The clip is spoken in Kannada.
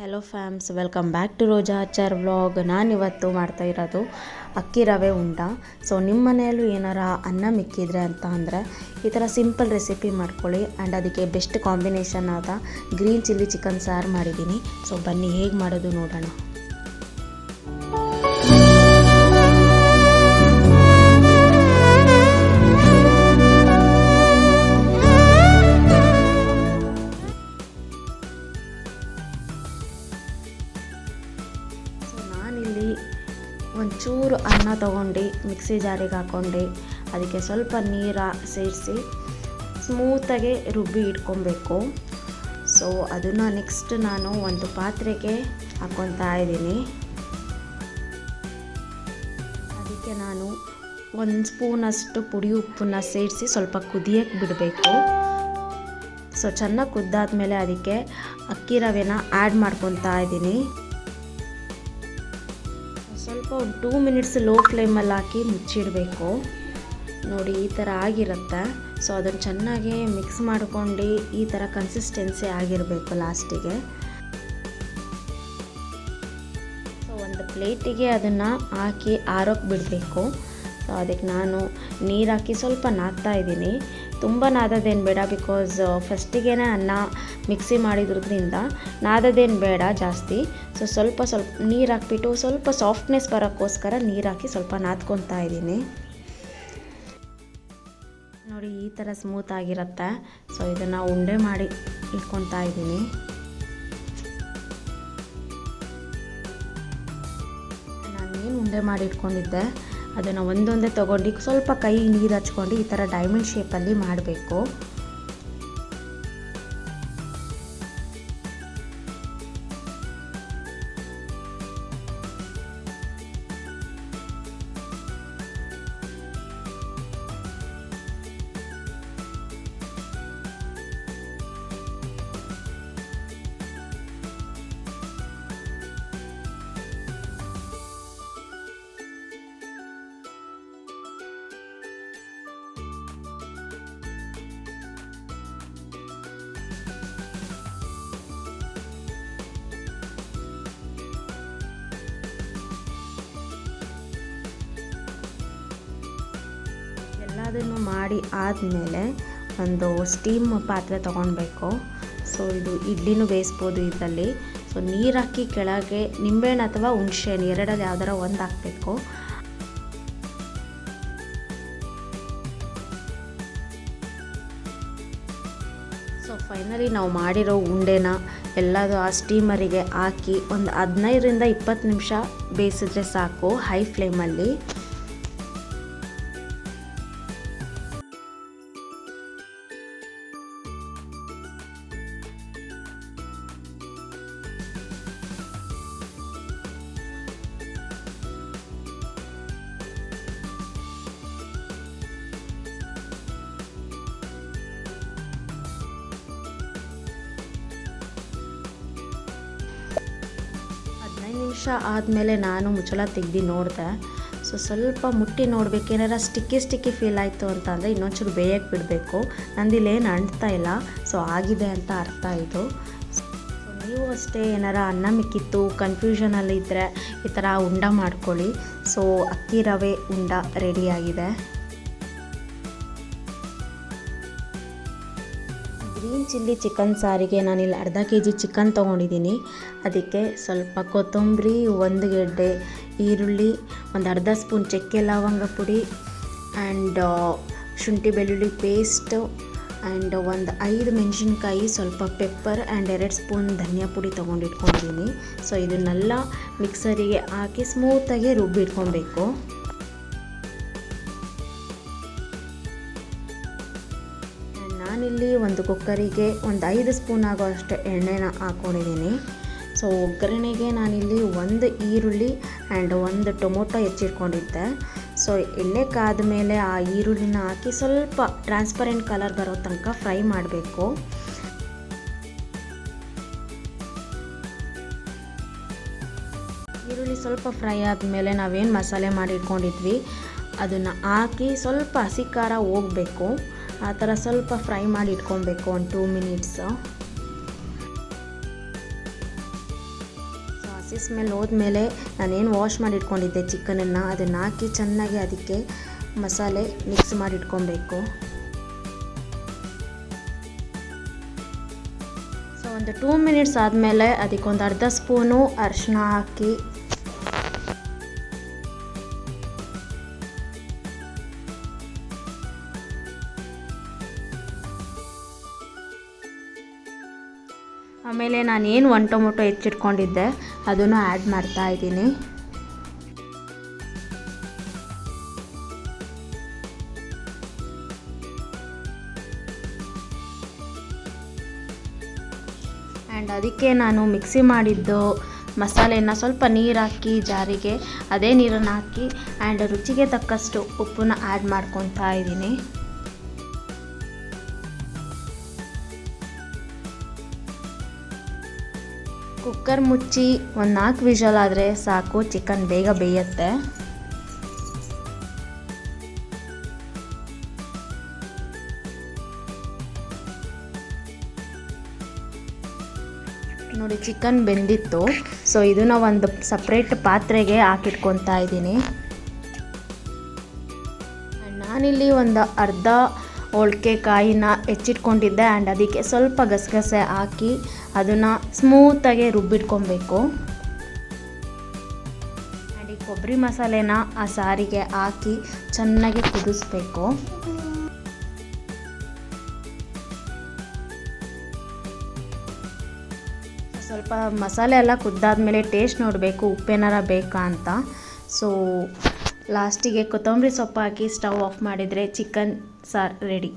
Hello fams welcome back to Roja achar vlog ನಾನಿವತ್ತು ಮಾಡ್ತಾ ಇರೋದು ಅಕ್ಕಿ ರವೆ ಉಂಡ. ಸೊ ನಿಮ್ಮ ಮನೆಯಲ್ಲೂ ಏನಾರ ಅನ್ನ ಮಿಕ್ಕಿದ್ರೆ ಅಂತ ಅಂದರೆ ಈ ಥರ ಸಿಂಪಲ್ ರೆಸಿಪಿ ಮಾಡ್ಕೊಳ್ಳಿ. ಆ್ಯಂಡ್ ಅದಕ್ಕೆ ಬೆಸ್ಟ್ ಕಾಂಬಿನೇಷನ್ ಆದ ಗ್ರೀನ್ ಚಿಲ್ಲಿ ಚಿಕನ್ ಸಾರು ಮಾಡಿದ್ದೀನಿ. ಸೊ ಬನ್ನಿ, ಹೇಗೆ ಮಾಡೋದು ನೋಡೋಣ. ಒಂಚೂರು ಅನ್ನ ತಗೊಂಡು ಮಿಕ್ಸಿ ಜಾರಿಗೆ ಹಾಕ್ಕೊಂಡು ಅದಕ್ಕೆ ಸ್ವಲ್ಪ ನೀರು ಸೇರಿಸಿ ಸ್ಮೂತಾಗಿ ರುಬ್ಬಿ ಇಟ್ಕೊಬೇಕು. ಸೊ ಅದನ್ನು ನೆಕ್ಸ್ಟ್ ನಾನು ಒಂದು ಪಾತ್ರೆಗೆ ಹಾಕ್ಕೊತಾ ಇದ್ದೀನಿ. ಅದಕ್ಕೆ ನಾನು ಒಂದು ಸ್ಪೂನಷ್ಟು ಪುಡಿ ಉಪ್ಪನ್ನ ಸೇರಿಸಿ ಸ್ವಲ್ಪ ಕುದಿಯಕ್ಕೆ ಬಿಡಬೇಕು. ಸೊ ಚೆನ್ನಾಗಿ ಕುದ್ದಾದ ಮೇಲೆ ಅದಕ್ಕೆ ಅಕ್ಕಿ ರವೆನ ಆ್ಯಡ್ ಮಾಡ್ಕೊತಾ ಇದ್ದೀನಿ. ಒಂದು ಟೂ ಮಿನಿಟ್ಸ್ ಲೋ ಫ್ಲೇಮಲ್ಲಿ ಹಾಕಿ ಮುಚ್ಚಿಡಬೇಕು. ನೋಡಿ, ಈ ಥರ ಆಗಿರುತ್ತೆ. ಸೊ ಅದನ್ನು ಚೆನ್ನಾಗಿ ಮಿಕ್ಸ್ ಮಾಡ್ಕೊಂಡು ಈ ಥರ ಕನ್ಸಿಸ್ಟೆನ್ಸಿ ಆಗಿರಬೇಕು ಲಾಸ್ಟಿಗೆ ಸೊ ಒಂದು ಪ್ಲೇಟಿಗೆ ಅದನ್ನು ಹಾಕಿ ಆರೋಕ್ಕೆ ಬಿಡಬೇಕು ಸೊ ಅದಕ್ಕೆ ನಾನು ನೀರು ಹಾಕಿ ಸ್ವಲ್ಪ ನಾದ್ತಾ ಇದ್ದೀನಿ. ತುಂಬ ನಾದೋದೇನು ಬೇಡ ಬಿಕಾಸ್ ಫಸ್ಟಿಗೆ ಅನ್ನ ಮಿಕ್ಸಿ ಮಾಡಿದ್ರಿಂದ ನಾದೋದೇನು ಬೇಡ ಜಾಸ್ತಿ. ಸೊ ಸ್ವಲ್ಪ ಸ್ವಲ್ಪ ನೀರು ಹಾಕ್ಬಿಟ್ಟು ಸ್ವಲ್ಪ ಸಾಫ್ಟ್ನೆಸ್ ಬರೋಕ್ಕೋಸ್ಕರ ನೀರು ಹಾಕಿ ಸ್ವಲ್ಪ ನಾದ್ಕೊತಾ ಇದ್ದೀನಿ. ನೋಡಿ, ಈ ಥರ ಸ್ಮೂತ್ ಆಗಿರುತ್ತೆ. ಸೊ ಇದನ್ನು ಉಂಡೆ ಮಾಡಿ ಇಟ್ಕೊತಾ ಇದ್ದೀನಿ. ನಾನು ಏನು ಉಂಡೆ ಮಾಡಿ ಇಟ್ಕೊಂಡಿದ್ದೆ? ಅದನ್ನು ಒಂದೊಂದೇ ತೊಗೊಂಡು ಸ್ವಲ್ಪ ಕೈ ನೀರು ಹಚ್ಕೊಂಡು ಈ ಥರ ಡೈಮಂಡ್ ಶೇಪಲ್ಲಿ ಮಾಡಬೇಕು. ಎಲ್ಲದನ್ನು ಮಾಡಿ ಆದಮೇಲೆ ಒಂದು ಸ್ಟೀಮ್ ಪಾತ್ರೆ ತೊಗೊಳ್ಬೇಕು. ಸೊ ಇದು ಇಡ್ಲಿನೂ ಬೇಯಿಸ್ಬೋದು ಇದರಲ್ಲಿ. ಸೊ ನೀರು ಹಾಕಿ ಕೆಳಗೆ ನಿಂಬೆಹಣ್ಣು ಅಥವಾ ಹುಣಸೆಹಣ್ಣು ಎರಡಲ್ಲಿ ಯಾವ್ದಾರ ಒಂದು ಹಾಕಬೇಕು. ಸೊ ಫೈನಲಿ ನಾವು ಮಾಡಿರೋ ಉಂಡೆನ ಎಲ್ಲದು ಆ ಸ್ಟೀಮರಿಗೆ ಹಾಕಿ ಒಂದು ಹದಿನೈದರಿಂದ ಇಪ್ಪತ್ತು ನಿಮಿಷ ಬೇಯಿಸಿದ್ರೆ ಸಾಕು ಹೈ ಫ್ಲೇಮಲ್ಲಿ ನಿಮಿಷ ಆದಮೇಲೆ ನಾನು ಮುಚ್ಚಳ ತೆಗ್ದು ನೋಡಿದೆ. ಸೊ ಸ್ವಲ್ಪ ಮುಟ್ಟಿ ನೋಡ್ಬೇಕೇನಾರ ಸ್ಟಿಕ್ಕಿ ಸ್ಟಿಕ್ಕಿ ಫೀಲ್ ಆಯಿತು ಅಂತ ಅಂದರೆ ಇನ್ನೊಂಚೂರು ಬೇಯಕ್ಕೆ ಬಿಡಬೇಕು. ನಂದಿಲ್ಲೇನು ಅಂಟ್ತಾ ಇಲ್ಲ. ಸೊ ಆಗಿದೆ ಅಂತ ಅರ್ಥ ಆಯಿತು ನೀವು ಅಷ್ಟೇ ಏನಾರ ಅನ್ನ ಮಿಕ್ಕಿತ್ತು ಕನ್ಫ್ಯೂಷನಲ್ಲಿ ಇದ್ದರೆ ಈ ಥರ ಉಂಡ ಮಾಡ್ಕೊಳ್ಳಿ. ಸೊ ಅಕ್ಕಿ ರವೆ ಉಂಡ ರೆಡಿಯಾಗಿದೆ ಗ್ರೀನ್ ಚಿಲ್ಲಿ ಚಿಕನ್ ಸಾರಿಗೆ ನಾನಿಲ್ಲಿ ಅರ್ಧ ಕೆ ಜಿ ಚಿಕನ್ ತೊಗೊಂಡಿದ್ದೀನಿ. ಅದಕ್ಕೆ ಸ್ವಲ್ಪ ಕೊತ್ತಂಬರಿ, ಒಂದು ಗೆಡ್ಡೆ, ಈರುಳ್ಳಿ, ಒಂದು ಅರ್ಧ ಸ್ಪೂನ್ ಚಕ್ಕೆ ಲವಂಗ ಪುಡಿ ಆ್ಯಂಡ್ ಶುಂಠಿ ಬೆಳ್ಳುಳ್ಳಿ ಪೇಸ್ಟು ಆ್ಯಂಡ್ ಒಂದು ಐದು ಮೆಣಸಿನ್ಕಾಯಿ, ಸ್ವಲ್ಪ ಪೆಪ್ಪರ್ ಆ್ಯಂಡ್ ಎರಡು ಸ್ಪೂನ್ ಧನಿಯಾ ಪುಡಿ ತೊಗೊಂಡಿಟ್ಕೊಂಡಿದ್ದೀನಿ. ಸೊ, ಇದನ್ನೆಲ್ಲ ಮಿಕ್ಸರಿಗೆ ಹಾಕಿ ಸ್ಮೂತಾಗಿ ರುಬ್ಬಿಟ್ಕೊಬೇಕು. ನಾನಿಲ್ಲಿ ಒಂದು ಕುಕ್ಕರಿಗೆ ಒಂದು ಐದು ಸ್ಪೂನ್ ಆಗೋ ಅಷ್ಟು ಎಣ್ಣೆನ ಹಾಕ್ಕೊಂಡಿದ್ದೀನಿ ಸೊ ಒಗ್ಗರಣೆಗೆ ನಾನಿಲ್ಲಿ ಒಂದು ಈರುಳ್ಳಿ ಆ್ಯಂಡ್ ಒಂದು ಟೊಮೊಟೊ ಹೆಚ್ಚಿಟ್ಕೊಂಡಿದ್ದೆ. ಸೊ ಎಣ್ಣೆ ಕಾದ ಮೇಲೆ ಆ ಈರುಳ್ಳಿನ ಹಾಕಿ ಸ್ವಲ್ಪ ಟ್ರಾನ್ಸ್ಪರೆಂಟ್ ಕಲರ್ ಬರೋ ತನಕ ಫ್ರೈ ಮಾಡಬೇಕು. ಈರುಳ್ಳಿ ಸ್ವಲ್ಪ ಫ್ರೈ ಆದಮೇಲೆ ನಾವೇನು ಮಸಾಲೆ ಮಾಡಿ ಇಟ್ಕೊಂಡಿದ್ವಿ ಅದನ್ನು ಹಾಕಿ ಸ್ವಲ್ಪ ಹಸಿ ಖಾರ ಹೋಗಬೇಕು. ಆ ಥರ ಸ್ವಲ್ಪ ಫ್ರೈ ಮಾಡಿ ಇಟ್ಕೊಬೇಕು ಒಂದು ಟೂ ಮಿನಿಟ್ಸು ಹಸಿ ಸ್ಮೆಲ್ ಹೋದ್ಮೇಲೆ ನಾನೇನು ವಾಶ್ ಮಾಡಿ ಇಟ್ಕೊಂಡಿದ್ದೆ ಚಿಕನನ್ನು, ಅದನ್ನು ಹಾಕಿ ಚೆನ್ನಾಗಿ ಅದಕ್ಕೆ ಮಸಾಲೆ ಮಿಕ್ಸ್ ಮಾಡಿ ಇಟ್ಕೊಬೇಕು. ಸೊ ಒಂದು ಟೂ ಮಿನಿಟ್ಸ್ ಆದಮೇಲೆ ಅದಕ್ಕೊಂದು ಅರ್ಧ ಸ್ಪೂನು ಅರಿಶಿನ ಹಾಕಿ ಆಮೇಲೆ ನಾನು ಏನು ಒಂದು ಟೊಮೊಟೊ ಹೆಚ್ಚಿಟ್ಕೊಂಡಿದ್ದೆ, ಅದನ್ನು ಆ್ಯಡ್ ಮಾಡ್ತಾ ಇದ್ದೀನಿ. ಆ್ಯಂಡ್ ಅದಕ್ಕೆ ನಾನು ಮಿಕ್ಸಿ ಮಾಡಿದ್ದು ಮಸಾಲೆಯನ್ನು ಸ್ವಲ್ಪ ನೀರು ಹಾಕಿ ಜಾರಿಗೆ, ಅದೇ ನೀರನ್ನು ಹಾಕಿ ಆ್ಯಂಡ್ ರುಚಿಗೆ ತಕ್ಕಷ್ಟು ಉಪ್ಪನ್ನ ಆ್ಯಡ್ ಮಾಡ್ಕೊತಾ ಇದ್ದೀನಿ. ಕುಕ್ಕರ್ ಮುಚ್ಚಿ ಒಂದು ನಾಲ್ಕು ವಿಷಲ್ ಆದರೆ ಸಾಕು ಚಿಕನ್ ಬೇಗ ಬೇಯುತ್ತೆ. ನೋಡಿ ಚಿಕನ್ ಬೆಂದಿತ್ತು. ಸೊ ಇದನ್ನ ಒಂದು ಸಪ್ರೇಟ್ ಪಾತ್ರೆಗೆ ಹಾಕಿಟ್ಕೊತಾ ಇದ್ದೀನಿ. ನಾನಿಲ್ಲಿ ಒಂದು ಅರ್ಧ ಹೋಳ್ಗೆ ಕಾಯಿನ ಹೆಚ್ಚಿಟ್ಕೊಂಡಿದ್ದೆ ಆ್ಯಂಡ್ ಅದಕ್ಕೆ ಸ್ವಲ್ಪ ಗಸಗಸೆ ಹಾಕಿ ಅದನ್ನು ಸ್ಮೂತಾಗಿ ರುಬ್ಬಿಟ್ಕೊಬೇಕು. ಆ್ಯಂಡ್ ಈ ಕೊಬ್ಬರಿ ಮಸಾಲೆನ ಆ ಸಾರಿಗೆ ಹಾಕಿ ಚೆನ್ನಾಗಿ ಕುದಿಸ್ಬೇಕು. ಸ್ವಲ್ಪ ಮಸಾಲೆ ಎಲ್ಲ ಕುದ್ದಾದ್ಮೇಲೆ ಟೇಸ್ಟ್ ನೋಡಬೇಕು, ಉಪ್ಪೇನಾರ ಬೇಕಾ ಅಂತ. ಸೊ ಲಾಸ್ಟಿಗೆ ಕೊತ್ತಂಬರಿ ಸೊಪ್ಪು ಹಾಕಿ ಸ್ಟವ್ ಆಫ್ ಮಾಡಿದರೆ ಚಿಕನ್ ಸಾರು ರೆಡಿ